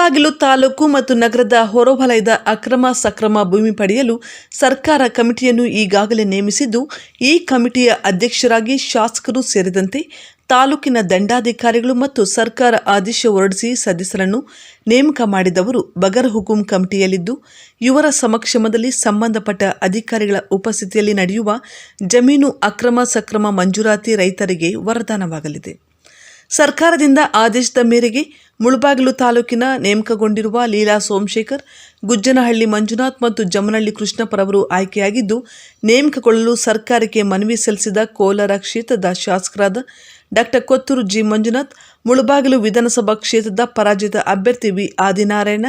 ಮುಳಬಾಗಿಲು ತಾಲೂಕು ಮತ್ತು ನಗರದ ಹೊರವಲಯದ ಅಕ್ರಮ ಸಕ್ರಮ ಭೂಮಿ ಪಡೆಯಲು ಸರ್ಕಾರ ಕಮಿಟಿಯನ್ನು ಈಗಾಗಲೇ ನೇಮಿಸಿದ್ದು, ಈ ಕಮಿಟಿಯ ಅಧ್ಯಕ್ಷರಾಗಿ ಶಾಸಕರು ಸೇರಿದಂತೆ ತಾಲೂಕಿನ ದಂಡಾಧಿಕಾರಿಗಳು ಮತ್ತು ಸರ್ಕಾರ ಆದೇಶ ಹೊರಡಿಸಿ ಸದಸ್ಯರನ್ನು ನೇಮಕ ಮಾಡಿದವರು ಬಗರ್ ಹುಕುಂ ಕಮಿಟಿಯಲ್ಲಿದ್ದು, ಇವರ ಸಮಕ್ಷಮದಲ್ಲಿ ಸಂಬಂಧಪಟ್ಟ ಅಧಿಕಾರಿಗಳ ಉಪಸ್ಥಿತಿಯಲ್ಲಿ ನಡೆಯುವ ಜಮೀನು ಅಕ್ರಮ ಸಕ್ರಮ ಮಂಜೂರಾತಿ ರೈತರಿಗೆ ವರದಾನವಾಗಲಿದೆ. ಸರ್ಕಾರದಿಂದ ಆದೇಶದ ಮೇರೆಗೆ ಮುಳಬಾಗಿಲು ತಾಲೂಕಿನ ನೇಮಕಗೊಂಡಿರುವ ಲೀಲಾ ಸೋಮಶೇಖರ್, ಗುಜ್ಜನಹಳ್ಳಿ ಮಂಜುನಾಥ್ ಮತ್ತು ಜಮನಹಳ್ಳಿ ಕೃಷ್ಣಪ್ಪರವರು ಆಯ್ಕೆಯಾಗಿದ್ದು, ನೇಮಕಗೊಳ್ಳಲು ಸರ್ಕಾರಕ್ಕೆ ಮನವಿ ಸಲ್ಲಿಸಿದ ಕೋಲಾರ ಕ್ಷೇತ್ರದ ಶಾಸಕರಾದ ಡಾಕ್ಟರ್ ಕೊತ್ತೂರು ಜಿ. ಮಂಜುನಾಥ್, ಮುಳಬಾಗಿಲು ವಿಧಾನಸಭಾ ಕ್ಷೇತ್ರದ ಪರಾಜಿತ ಅಭ್ಯರ್ಥಿ ವಿ. ಆದಿನಾರಾಯಣ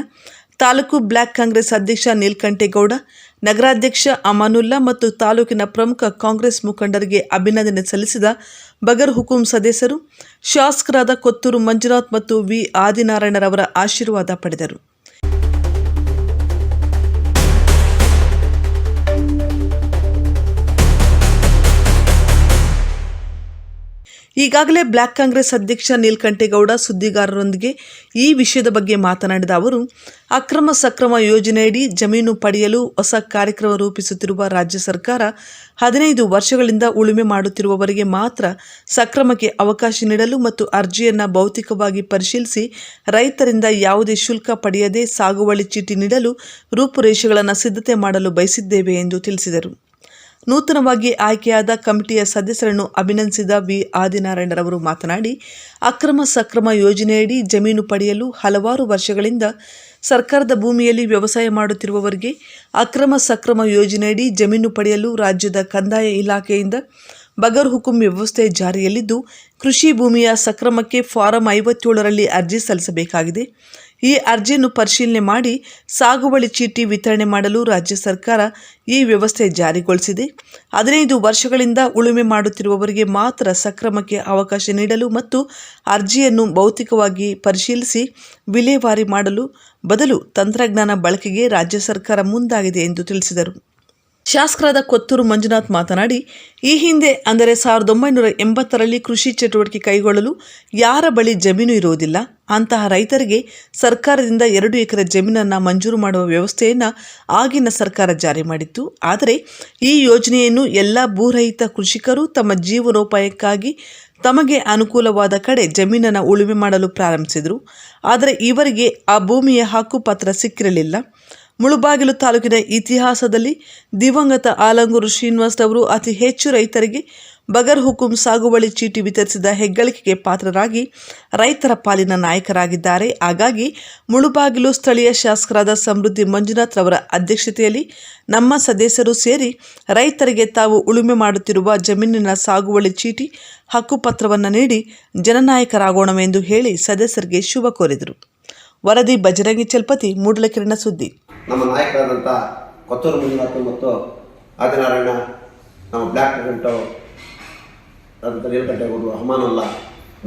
ತಾಲೂಕು ಬ್ಲಾಕ್ ಕಾಂಗ್ರೆಸ್ ಅಧ್ಯಕ್ಷ ನೀಲ್ಕಂಠೇಗೌಡ, ನಗರಾಧ್ಯಕ್ಷ ಅಮಾನುಲ್ಲಾ ಮತ್ತು ತಾಲೂಕಿನ ಪ್ರಮುಖ ಕಾಂಗ್ರೆಸ್ ಮುಖಂಡರಿಗೆ ಅಭಿನಂದನೆ ಸಲ್ಲಿಸಿದ ಬಗರ್ ಹುಕುಂ ಸದಸ್ಯರು, ಶಾಸಕರಾದ ಕೊತ್ತೂರು ಮಂಜುನಾಥ್ ಮತ್ತು ವಿ. ಆದಿನಾರಾಯಣರವರ ಆಶೀರ್ವಾದ ಪಡೆದರು. ಈಗಾಗಲೇ ಬ್ಲಾಕ್ ಕಾಂಗ್ರೆಸ್ ಅಧ್ಯಕ್ಷ ನೀಲ್ಕಂಠೇಗೌಡ ಸುದ್ದಿಗಾರರೊಂದಿಗೆ ಈ ವಿಷಯದ ಬಗ್ಗೆ ಮಾತನಾಡಿದ ಅವರು, ಅಕ್ರಮ ಸಕ್ರಮ ಯೋಜನೆಯಡಿ ಜಮೀನು ಪಡೆಯಲು ಹೊಸ ಕಾರ್ಯಕ್ರಮ ರೂಪಿಸುತ್ತಿರುವ ರಾಜ್ಯ ಸರ್ಕಾರ ಹದಿನೈದು ವರ್ಷಗಳಿಂದ ಉಳುಮೆ ಮಾಡುತ್ತಿರುವವರಿಗೆ ಮಾತ್ರ ಸಕ್ರಮಕ್ಕೆ ಅವಕಾಶ ನೀಡಲು ಮತ್ತು ಅರ್ಜಿಯನ್ನು ಭೌತಿಕವಾಗಿ ಪರಿಶೀಲಿಸಿ ರೈತರಿಂದ ಯಾವುದೇ ಶುಲ್ಕ ಪಡೆಯದೆ ಸಾಗುವಳಿ ಚೀಟಿ ನೀಡಲು ರೂಪುರೇಷೆಗಳನ್ನು ಸಿದ್ಧತೆ ಮಾಡಲು ಬಯಸಿದ್ದೇವೆ ಎಂದು ತಿಳಿಸಿದರು. ನೂತನವಾಗಿ ಆಯ್ಕೆಯಾದ ಕಮಿಟಿಯ ಸದಸ್ಯರನ್ನು ಅಭಿನಂದಿಸಿದ ವಿ. ಆದಿನಾರಾಯಣರವರು ಮಾತನಾಡಿ, ಅಕ್ರಮ ಸಕ್ರಮ ಯೋಜನೆಯಡಿ ಜಮೀನು ಪಡೆಯಲು ಹಲವಾರು ವರ್ಷಗಳಿಂದ ಸರ್ಕಾರದ ಭೂಮಿಯಲ್ಲಿ ವ್ಯವಸಾಯ ಮಾಡುತ್ತಿರುವವರಿಗೆ ಅಕ್ರಮ ಸಕ್ರಮ ಯೋಜನೆಯಡಿ ಜಮೀನು ಪಡೆಯಲು ರಾಜ್ಯದ ಕಂದಾಯ ಇಲಾಖೆಯಿಂದ ಬಗರ್ ಹುಕುಂ ವ್ಯವಸ್ಥೆ ಜಾರಿಯಲ್ಲಿದ್ದು, ಕೃಷಿ ಭೂಮಿಯ ಸಕ್ರಮಕ್ಕೆ ಫಾರಂ ಐವತ್ತೇಳರಲ್ಲಿ ಅರ್ಜಿ ಸಲ್ಲಿಸಬೇಕಾಗಿದೆ. ಈ ಅರ್ಜಿಯನ್ನು ಪರಿಶೀಲನೆ ಮಾಡಿ ಸಾಗುವಳಿ ಚೀಟಿ ವಿತರಣೆ ಮಾಡಲು ರಾಜ್ಯ ಸರ್ಕಾರ ಈ ವ್ಯವಸ್ಥೆ ಜಾರಿಗೊಳಿಸಿದೆ. ಹದಿನೈದು ವರ್ಷಗಳಿಂದ ಉಳುಮೆ ಮಾಡುತ್ತಿರುವವರಿಗೆ ಮಾತ್ರ ಸಕ್ರಮಕ್ಕೆ ಅವಕಾಶ ನೀಡಲು ಮತ್ತು ಅರ್ಜಿಯನ್ನು ಭೌತಿಕವಾಗಿ ಪರಿಶೀಲಿಸಿ ವಿಲೇವಾರಿ ಮಾಡಲು ಬದಲು ತಂತ್ರಜ್ಞಾನ ಬಳಕೆಗೆ ರಾಜ್ಯ ಸರ್ಕಾರ ಮುಂದಾಗಿದೆ ಎಂದು ತಿಳಿಸಿದರು. ಶಾಸಕರಾದ ಕೊತ್ತೂರು ಮಂಜುನಾಥ್ ಮಾತನಾಡಿ, ಈ ಹಿಂದೆ ಅಂದರೆ ಸಾವಿರದ ಒಂಬೈನೂರ ಎಂಬತ್ತರಲ್ಲಿ ಕೃಷಿ ಚಟುವಟಿಕೆ ಕೈಗೊಳ್ಳಲು ಯಾರ ಬಳಿ ಜಮೀನು ಇರುವುದಿಲ್ಲ, ಅಂತಹ ರೈತರಿಗೆ ಸರ್ಕಾರದಿಂದ ಎರಡು ಎಕರೆ ಜಮೀನನ್ನು ಮಂಜೂರು ಮಾಡುವ ವ್ಯವಸ್ಥೆಯನ್ನು ಆಗಿನ ಸರ್ಕಾರ ಜಾರಿ ಮಾಡಿತ್ತು. ಆದರೆ ಈ ಯೋಜನೆಯನ್ನು ಎಲ್ಲ ಭೂರಹಿತ ಕೃಷಿಕರು ತಮ್ಮ ಜೀವನೋಪಾಯಕ್ಕಾಗಿ ತಮಗೆ ಅನುಕೂಲವಾದ ಕಡೆ ಜಮೀನನ್ನು ಉಳುಮೆ ಮಾಡಲು ಪ್ರಾರಂಭಿಸಿದರು. ಆದರೆ ಇವರಿಗೆ ಆ ಭೂಮಿಯ ಹಕ್ಕುಪತ್ರ ಸಿಕ್ಕಿರಲಿಲ್ಲ. ಮುಳುಬಾಗಿಲು ತಾಲೂಕಿನ ಇತಿಹಾಸದಲ್ಲಿ ದಿವಂಗತ ಆಲಂಗೂರು ಶ್ರೀನಿವಾಸ್ ಅವರು ಅತಿ ಹೆಚ್ಚು ರೈತರಿಗೆ ಬಗರ್ ಹುಕುಂ ಸಾಗುವಳಿ ಚೀಟಿ ವಿತರಿಸಿದ ಹೆಗ್ಗಳಿಕೆಗೆ ಪಾತ್ರರಾಗಿ ರೈತರ ಪಾಲಿನ ನಾಯಕರಾಗಿದ್ದಾರೆ. ಹಾಗಾಗಿ ಮುಳುಬಾಗಿಲು ಸ್ಥಳೀಯ ಶಾಸಕರಾದ ಸಮೃದ್ಧಿ ಮಂಜುನಾಥ್ ರವರ ಅಧ್ಯಕ್ಷತೆಯಲ್ಲಿ ನಮ್ಮ ಸದಸ್ಯರು ಸೇರಿ ರೈತರಿಗೆ ತಾವು ಉಳುಮೆ ಮಾಡುತ್ತಿರುವ ಜಮೀನಿನ ಸಾಗುವಳಿ ಚೀಟಿ ಹಕ್ಕುಪತ್ರವನ್ನು ನೀಡಿ ಜನನಾಯಕರಾಗೋಣವೆಂದು ಹೇಳಿ ಸದಸ್ಯರಿಗೆ ಶುಭ ಕೋರಿದರು. ವರದಿ ಬಜರಂಗಿ ಚಲ್ಪತಿ ಮೂಡಲಕಿರಣ ಸುದ್ದಿ. ನಮ್ಮ ನಾಯಕರಾದಂಥ ಕೊತ್ತೂರು ಮಂಜುನಾಥ್ ಮತ್ತು ಆದಿನಾರಾಯಣ, ನಮ್ಮ ಬ್ಲ್ಯಾಕ್ ಗಂಟು ಅಂತ ನೀಲಕಂಠೇಗೌಡರು ಅಹಮಾನುಲ್ಲಾ,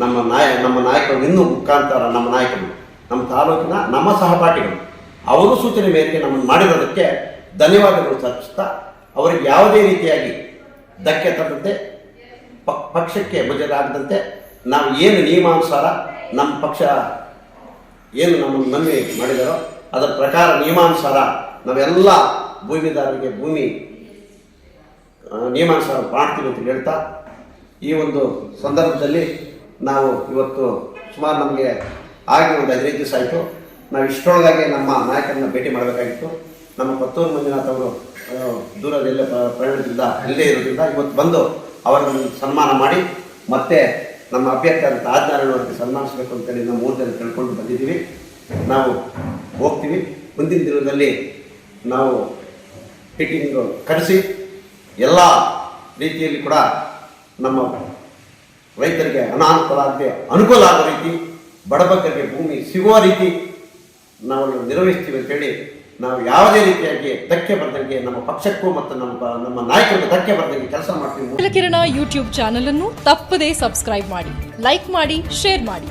ನಮ್ಮ ನಾಯ, ನಮ್ಮ ನಾಯಕರು ಇನ್ನೂ ಮುಖಾಂತರ ನಮ್ಮ ನಾಯಕರು, ನಮ್ಮ ತಾಲೂಕಿನ ನಮ್ಮ ಸಹಪಾಠಿಗಳು, ಅವರು ಸೂಚನೆ ಮೇರೆಗೆ ನಮ್ಮನ್ನು ಮಾಡಿರೋದಕ್ಕೆ ಧನ್ಯವಾದಗಳು ಸಲ್ಲಿಸ್ತಾ, ಅವರಿಗೆ ಯಾವುದೇ ರೀತಿಯಾಗಿ ಧಕ್ಕೆ ತರದಂತೆ ಪಕ್ಷಕ್ಕೆ ಬಜೆಟಾಗದಂತೆ ನಾವು ಏನು ನಿಯಮಾನುಸಾರ ನಮ್ಮ ಪಕ್ಷ ಏನು ನಮ್ಮನ್ನು ಮನವಿ ಮಾಡಿದಾರೋ ಅದರ ಪ್ರಕಾರ ನಿಯಮಾನುಸಾರ ನಾವೆಲ್ಲ ಭೂಮಿದಾರರಿಗೆ ಭೂಮಿ ನಿಯಮಾನುಸಾರ ಮಾಡ್ತೀವಿ ಅಂತ ಹೇಳ್ತಾ, ಈ ಒಂದು ಸಂದರ್ಭದಲ್ಲಿ ನಾವು ಇವತ್ತು ಸುಮಾರು ನಮಗೆ ಆಗಿ ಒಂದು ಹದಿನೈದು ದಿವಸ ಆಯಿತು. ನಾವು ಇಷ್ಟೊಳಗಾಗಿ ನಮ್ಮ ನಾಯಕರನ್ನ ಭೇಟಿ ಮಾಡಬೇಕಾಗಿತ್ತು. ನಮ್ಮ ಮತ್ತೂರು ಮಂಜುನಾಥ್ ಅವರು ದೂರದಲ್ಲೇ ದೂರದೆಲ್ಲ ಪ್ರ- ಪ್ರಯಾಣದಿಂದ ಅಲ್ಲೇ ಇರೋದ್ರಿಂದ ಇವತ್ತು ಬಂದು ಅವರನ್ನು ಸನ್ಮಾನ ಮಾಡಿ, ಮತ್ತೆ ನಮ್ಮ ಅಭ್ಯರ್ಥಿ ಅಂತ ಆಜ್ಞಾನ ಅವರಿಗೆ ಸನ್ಮಾನಿಸಬೇಕು ಅಂತೇಳಿ ನಾವು ಮೂರು ಜನ ತಿಳ್ಕೊಂಡು ಬಂದಿದ್ದೀವಿ. ನಾವು ಹೋಗ್ತೀವಿ. ಮುಂದಿನ ದಿನದಲ್ಲಿ ನಾವು ಮೀಟಿಂಗ್ ಕರೆಸಿ ಎಲ್ಲ ರೀತಿಯಲ್ಲಿ ಕೂಡ ನಮ್ಮ ರೈತರಿಗೆ ಅನಾನುಕೂಲ ಆಗದೆ ಅನುಕೂಲ ಆಗೋ ರೀತಿ, ಬಡಬಗ್ಗರಿಗೆ ಭೂಮಿ ಸಿಗುವ ರೀತಿ ನಾವು ನಿರ್ವಹಿಸ್ತೀವಿ ಅಂತೇಳಿ ನಾವು ಯಾವುದೇ ರೀತಿಯಾಗಿ ಧಕ್ಕೆ ಬರದಂಗೆ ನಮ್ಮ ಪಕ್ಷಕ್ಕೂ ಮತ್ತು ನಮ್ಮ ನಮ್ಮ ನಾಯಕರಿಗೆ ಧಕ್ಕೆ ಬರದಂಗೆ ಕೆಲಸ ಮಾಡ್ತೀವಿ. ಕಿರಣ ಯೂಟ್ಯೂಬ್ ಚಾನಲ್ ಅನ್ನು ತಪ್ಪದೇ ಸಬ್ಸ್ಕ್ರೈಬ್ ಮಾಡಿ, ಲೈಕ್ ಮಾಡಿ, ಶೇರ್ ಮಾಡಿ.